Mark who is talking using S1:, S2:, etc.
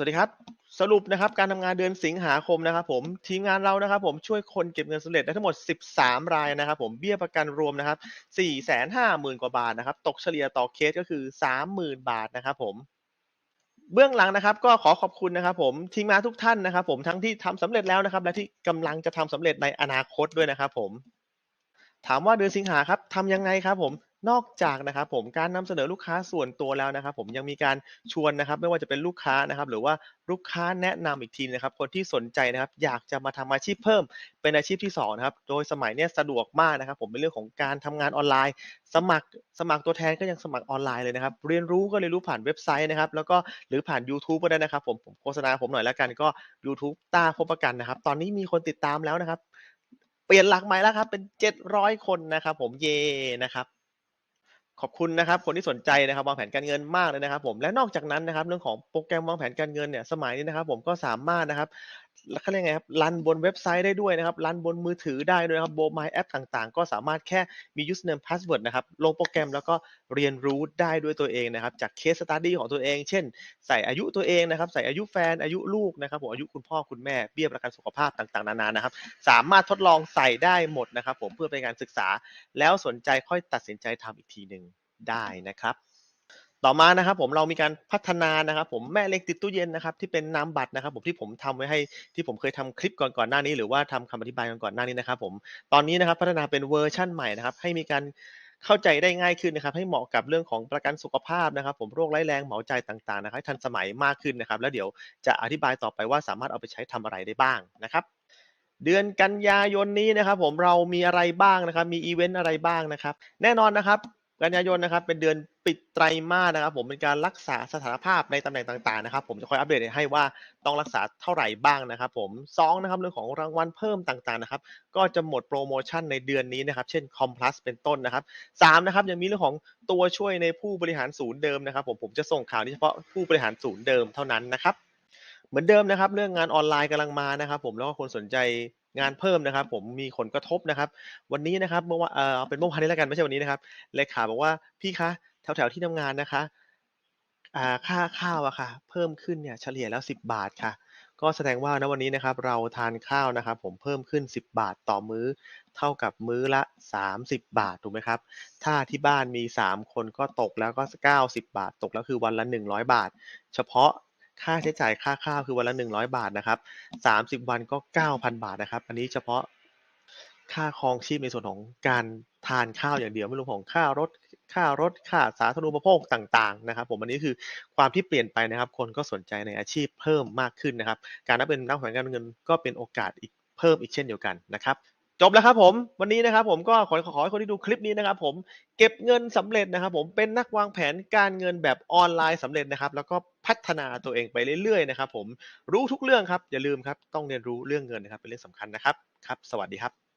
S1: วัสดีครับ สรุปนะครับการทำงานเดือนสิงหาคมนะครับผมทีมงานเรานะครับผมช่วยคนเก็บเงินสำเร็จได้ทั้งหมด 13 รายนะครับผมเบี้ยประกันรวมนะครับ 450,000 กว่าบาทนะครับ ตกเฉลี่ยต่อเคสก็คือ 30,000 บาทนะครับผมเบื้องหลังนะครับก็ขอขอบคุณนะครับผมทีมงานทุกท่านนะครับผมทั้งที่ทำสำเร็จแล้วนะครับ และที่กำลังจะทำสำเร็จในอนาคตด้วยนะครับผมถามว่าเดือนสิงหาครับทำยังไงครับผม นอกจากนะครับผมการนำเสนอลูกค้าส่วนตัวแล้วนะครับ ผมยังมีการชวนนะครับ ไม่ว่าจะเป็นลูกค้านะครับ หรือว่าลูกค้าแนะนำอีกทีนะครับ คนที่สนใจนะครับ อยากจะมาทำอาชีพเพิ่ม เป็นอาชีพที่สองนะครับ โดยสมัยเนี้ยสะดวกมากนะครับ ผมเป็นเรื่องของการทำงานออนไลน์ สมัครสมัครตัวแทนก็ยังสมัครออนไลน์เลยนะครับ เรียนรู้ก็เรียนรู้ผ่านเว็บไซต์นะครับ แล้วก็หรือผ่าน YouTube ก็ได้นะครับ ผมผมโฆษณาผมหน่อยแล้วกันก็ YouTube ต้าพบประกันนะครับ ตอนนี้มีคนติดตามแล้วนะครับ เปลี่ยนหลักใหม่แล้วครับเป็น 700 คนนะครับ ผมเยนะครับ ขอบคุณนะครับคนที่สนใจนะครับวางแผนการเงินมากเลยนะครับผมและนอกจากนั้นนะครับเรื่องของโปรแกรมวางแผนการเงินเนี่ยสมัยนี้นะครับผมก็สามารถนะครับ เขาเรียกไงครับรันบนเว็บไซต์ได้ด้วยนะครับรันบนมือถือได้ด้วยครับโบมายแอปต่างๆ ก็สามารถแค่มี username password นะครับลงโปรแกรมแล้วก็เรียนรู้ได้ด้วยตัวเองนะครับ จากเคสสตัดดี้ของตัวเอง เช่น ใส่อายุตัวเองนะครับ ใส่อายุแฟนอายุลูกนะครับผมอายุคุณพ่อคุณแม่เบี้ยประกันสุขภาพต่างๆ นานานะครับ สามารถทดลองใส่ได้หมดนะครับ ผมเพื่อเป็นการศึกษา แล้วสนใจค่อยตัดสินใจทำอีกทีหนึ่งได้นะครับ ต่อมานะครับผมเรามีการพัฒนานะครับ ผมแม่เหล็กติดตู้เย็นนะครับที่เป็นนามบัตรนะครับ ผมที่ผมทำไว้ให้ที่ผมเคยทำคลิปก่อนก่อนหน้านี้ หรือว่าทำคำอธิบายก่อนก่อนหน้านี้นะครับ ผมตอนนี้นะครับพัฒนาเป็นเวอร์ชั่นใหม่นะครับ ให้มีการเข้าใจได้ง่ายขึ้นนะครับ ให้เหมาะกับเรื่องของประกันสุขภาพนะครับ ผมโรคร้ายแรงเหมาจ่ายต่างๆนะครับทันสมัยมากขึ้นนะครับ แล้วเดี๋ยวจะอธิบายต่อไปว่าสามารถเอาไปใช้ทำอะไรได้บ้างนะครับเดือนกันยายนนี้นะครับ ผมเรามีอะไรบ้างนะครับ มีอีเวนต์อะไรบ้างนะครับ แน่นอนนะครับ กันยายนนะครับเป็นเดือนปิดไตรมาสนะครับผมเป็นการรักษาสถานภาพในตำแหน่งต่างๆนะครับผมจะคอยอัปเดตให้ว่าต้องรักษาเท่าไหร่บ้างนะครับผมสองนะครับเรื่องของรางวัลเพิ่มต่างๆนะครับก็จะหมดโปรโมชั่นในเดือนนี้นะครับเช่นคอมพลัสเป็นต้นนะครับสามนะครับยังมีเรื่องของตัวช่วยในผู้บริหารศูนย์เดิมนะครับผมผมจะส่งข่าวนี้เฉพาะผู้บริหารศูนย์เดิมเท่านั้นนะครับเหมือนเดิมนะครับเรื่องงานออนไลน์กำลังมานะครับผมแล้วก็คนสนใจ งานเพิ่มนะครับ ผมมีผลกระทบนะครับ วันนี้นะครับเมื่อว่าเออเป็นเมื่อวานนี้แล้วกันไม่ใช่วันนี้นะครับเลขาบอกว่าพี่คะแถวๆที่ทำงานนะคะอ่าค่าข้าวอะค่ะ เพิ่มขึ้นเนี่ยเฉลี่ยแล้วสิบบาทค่ะ ก็แสดงว่าณวันนี้นะครับ เราทานข้าวนะครับ ผมเพิ่มขึ้นสิบบาทต่อมื้อ เท่ากับมื้อละสามสิบบาทถูกไหมครับ ถ้าที่บ้านมีสามคนก็ตกแล้วก็เก้าสิบบาท ตกแล้วคือวันละหนึ่งร้อยบาท เฉพาะ ค่าใช้จ่ายค่าข้าวคือวันละหนึ่งร้อยบาทนะครับสามสิบวันก็เก้าพันบาทนะครับ อันนี้เฉพาะค่าครองชีพในส่วนของการทานข้าวอย่างเดียวไม่รวมของค่ารถค่ารถค่าสาธารณูปโภคต่างๆนะครับ ผมอันนี้คือความที่เปลี่ยนไปนะครับ คนก็สนใจในอาชีพเพิ่มมากขึ้นนะครับ การนับเป็นนักวางแผนการเงินก็เป็นโอกาสอีกเพิ่มอีกเช่นเดียวกันนะครับ จบแล้วครับผมวันนี้นะครับผมก็ขอขอให้คนที่ดูคลิปนี้นะครับผมเก็บเงินสำเร็จนะครับผมเป็นนักวางแผนการเงินแบบออนไลน์สำเร็จนะครับ แล้วก็พัฒนาตัวเองไปเรื่อยๆนะครับผมรู้ทุกเรื่องครับอย่าลืมครับต้องเรียนรู้เรื่องเงินนะครับเป็นเรื่องสำคัญนะครับครับ สวัสดีครับ